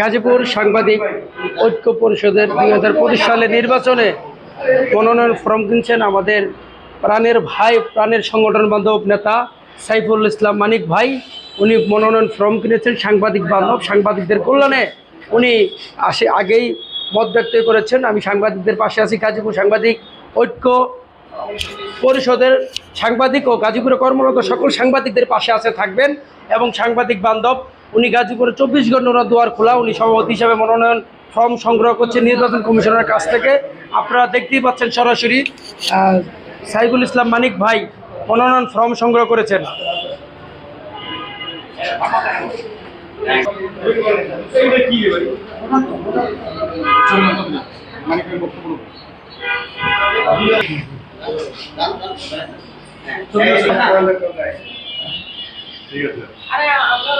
গাজীপুর সাংবাদিক ঐক্য পরিষদের দুই হাজার পঁচিশ সালে নির্বাচনে মনোনয়ন ফর্ম কিনছেন আমাদের প্রাণের ভাই, প্রাণের সংগঠন বান্ধব নেতা সাইফুল ইসলাম মানিক ভাই। উনি মনোনয়ন ফর্ম কিনেছেন সাংবাদিক বান্ধব, সাংবাদিকদের কল্যাণে। উনি আসে আগেই মত ব্যক্ত করেছেন, আমি সাংবাদিকদের পাশে আছি, গাজীপুর সাংবাদিক ঐক্য পরিষদের সাংবাদিক ও গাজীপুরে কর্মরত সকল সাংবাদিকদের পাশে আছে, থাকবেন। এবং সাংবাদিক বান্ধব উনি গাজীপুরে চব্বিশ ঘণ্টা দুয়ার খোলা, উনি সভাপতি হিসাবে মনোনয়ন ফর্ম সংগ্রহ করছেন নির্বাচন কমিশনের কাছ থেকে। আপনারা দেখতেই পাচ্ছেন সরাসরি সাইফুল ইসলাম মানিক ভাই মনোনয়ন ফর্ম সংগ্রহ করেছেন। ঠিক আছে আরে আমরা.